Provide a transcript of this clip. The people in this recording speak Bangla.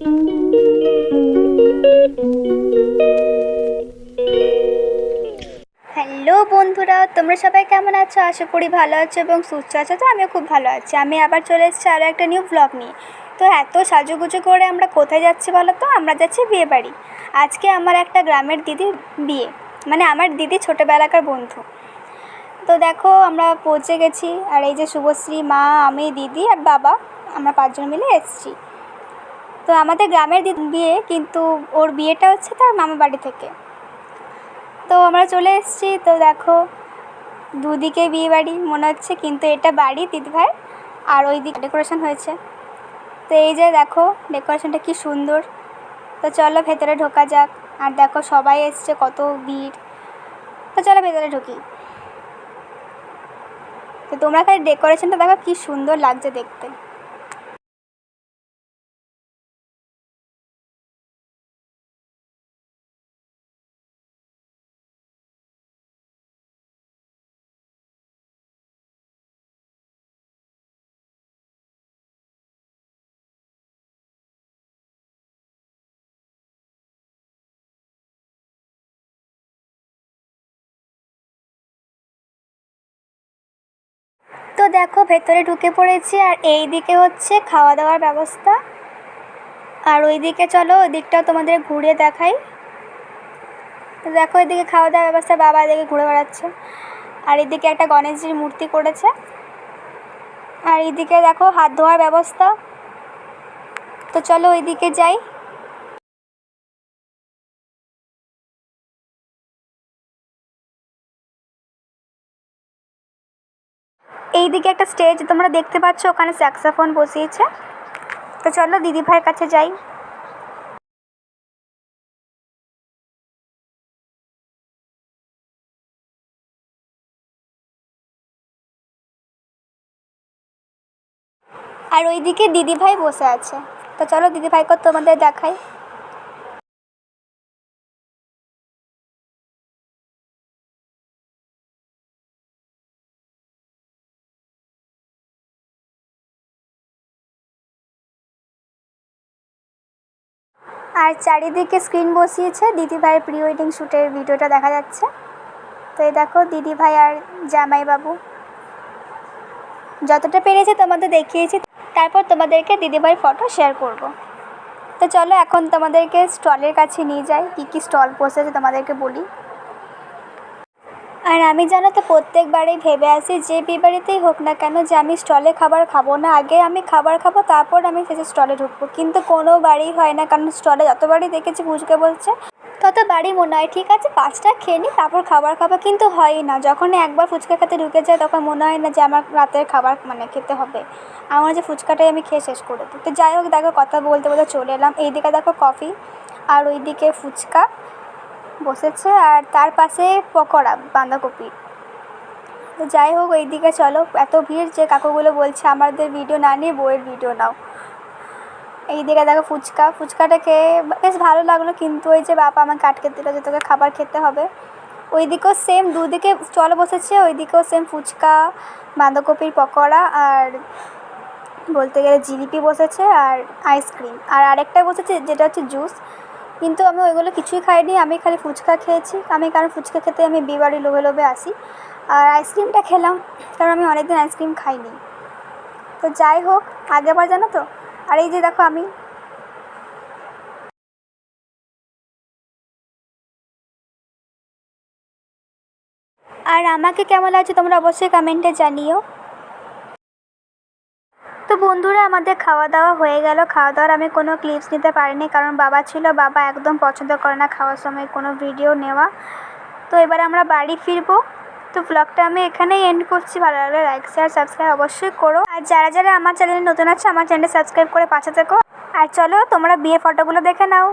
হ্যালো বন্ধুরা, তোমরা সবাই কেমন আছো? আশা করি ভালো আছো এবং সুস্থ আছো, তো আমিও খুব ভালো আছি। আমি আবার চলে এসেছি আরও একটা নিউ ব্লগ নিয়ে। তো এত সাজুগুজু করে আমরা কোথায় যাচ্ছি বলো তো? আমরা যাচ্ছি বিয়ে বাড়ি আজকে আমার একটা গ্রামের দিদির বিয়ে। মানে আমার দিদি ছোটোবেলাকার বন্ধু। তো দেখো, আমরা পৌঁছে গেছি। আর এই যে শুভশ্রী, মা, আমি, দিদি আর বাবা, আমরা পাঁচজন মিলে এসেছি। তো আমাদের গ্রামের বিয়ে, কিন্তু ওর বিয়েটা হচ্ছে তার মামা বাড়ি থেকে। তো আমরা চলে এসেছি, তো দেখো, দুদিকে বিয়ে বাড়ি, মনে হচ্ছে কিন্তু এটা বাড়ি দিদিভাই আর ওই দিক ডেকোরেশন হয়েছে। তো এই যে দেখো ডেকোরেশনটা কি সুন্দর। তো চলো ভেতরে ঢোকা যাক, আর দেখো সবাই এসছে, কত ভিড়। তো চলো ভেতরে ঢুকি। তো তোমরা খালি ডেকোরেশনটা দেখো কি সুন্দর লাগছে দেখতে। তো দেখো, ভেতরে ঢুকে পড়েছি আর এই দিকে হচ্ছে খাওয়া দাওয়ার ব্যবস্থা। আর ওই দিকে চলো, ওই দিকটাও তোমাদের ঘুরে দেখাই। দেখো এদিকে খাওয়া দাওয়ার ব্যবস্থা, বাবা এদিকে ঘুরে বেড়াচ্ছে। আর এদিকে একটা গণেশজির মূর্তি করেছে। আর এইদিকে দেখো, হাত ধোয়ার ব্যবস্থা। তো চলো, ওইদিকে যাই। এইদিকে একটা স্টেজ তোমরা দেখতে পাচ্ছ, ওখানে স্যাক্সাফোন বসিয়েছে। তো চলো দিদি ভাইয়ের কাছে যাই। আর ওইদিকে দিদি ভাই বসে আছে। তো চলো দিদি ভাইকে তোমাদের দেখাই। আর চারিদিকে স্ক্রিন বসিয়েছে। দিদি ভাইয়ের প্রি ওয়েডিং শ্যুটের ভিডিওটা দেখা যাচ্ছে। তো এই দেখো দিদি ভাই আর জামাইবাবু। যতটা পেরেছি তোমাদের দেখিয়েছি, তারপর তোমাদেরকে দিদিভাই ফটো শেয়ার করব। তো চলো, এখন তোমাদেরকে স্টলের কাছে নিয়ে যাই। কী কী স্টল বসেছে তোমাদেরকে বলি। আর আমি জানো তো প্রত্যেকবারেই ভেবে আসি, যে বিয়েবাড়িতেই হোক না কেন যে আমি স্টলে খাবার খাব না। আগে আমি খাবার খাব, তারপর আমি সেই স্টলে ঢুকবো। কিন্তু কোনো বাড়ি হয় না, কারণ স্টলে যতবারই দেখেছি পুচকে বলছে, তত বাড়ি মনে হয়, ঠিক আছে, পাঁচটা খেয়ে নিই তারপর খাবার খাব। কিন্তু হয়ই না। যখন একবার ফুচকা খেতে ঢুকে যায়, তখন মনে হয় না যে আমার রাতের খাবার মানে খেতে হবে। আমার যে ফুচকাটাই আমি খেয়ে শেষ করে দিই। তো যাই হোক, দেখো, কথা বলতে বলতে চলে এলাম। এইদিকে দেখো কফি, আর ওইদিকে ফুচকা। বসেছে আর তার পাশে পকোড়া, বাঁধাকপি। তো যাই হোক, ওইদিকে চলো। এত ভিড় যে কাকুগুলো বলছে আমাদের ভিডিও না নিয়ে বইয়ের ভিডিও নাও। এই দিকে দেখো ফুচকা। ফুচকাটা খেয়ে বেশ ভালো লাগল, কিন্তু ওই যে বাবা আমাকে আটকে দিল যে তোকে খাবার খেতে হবে। ওই দিকেও সেম দুদিকে স্টল বসেছে ওই দিকেও সেম ফুচকা, বাঁধাকপির পকোড়া আর বলতে গেলে জিলিপি বসেছে আর আইসক্রিম আর আরেকটা বসেছে যেটা হচ্ছে জুস কিন্তু আমি ওইগুলো কিছুই খাইনি, আমি খালি ফুচকা খেয়েছি। আমি কারণ ফুচকা খেতে আমি বিয়েবাড়ি লোভে লোভে আসি। আর আইসক্রিমটা খেলাম, কারণ আমি অনেকদিন আইসক্রিম খাইনি। তো যাই হোক আগেবার জানো তো? আর এই যে দেখো আমি। আর আমাকে কেমন লাগছে তোমরা অবশ্যই কমেন্টে জানিও। তো বন্ধুরা, আমাদের খাওয়া দাওয়া হয়ে গেল। খাওয়া দাওয়ার আমি কোনো ক্লিপস নিতে পারিনি কারণ বাবা ছিল। বাবা একদম পছন্দ করে না খাওয়ার সময় কোনো ভিডিও নেওয়া। তো এবার আমরা বাড়ি ফিরবো। তো ব্লগটা আমি এখানেই এন্ড করছি। ভালো লাগলে লাইক শেয়ার সাবস্ক্রাইব অবশ্যই করো। আর যারা যারা আমার চ্যানেলে নতুন আছে, আমার চ্যানেলটা সাবস্ক্রাইব করে পাশে থেকো। আর চলো, তোমরা বিয়ের ফটোগুলো দেখে নাও।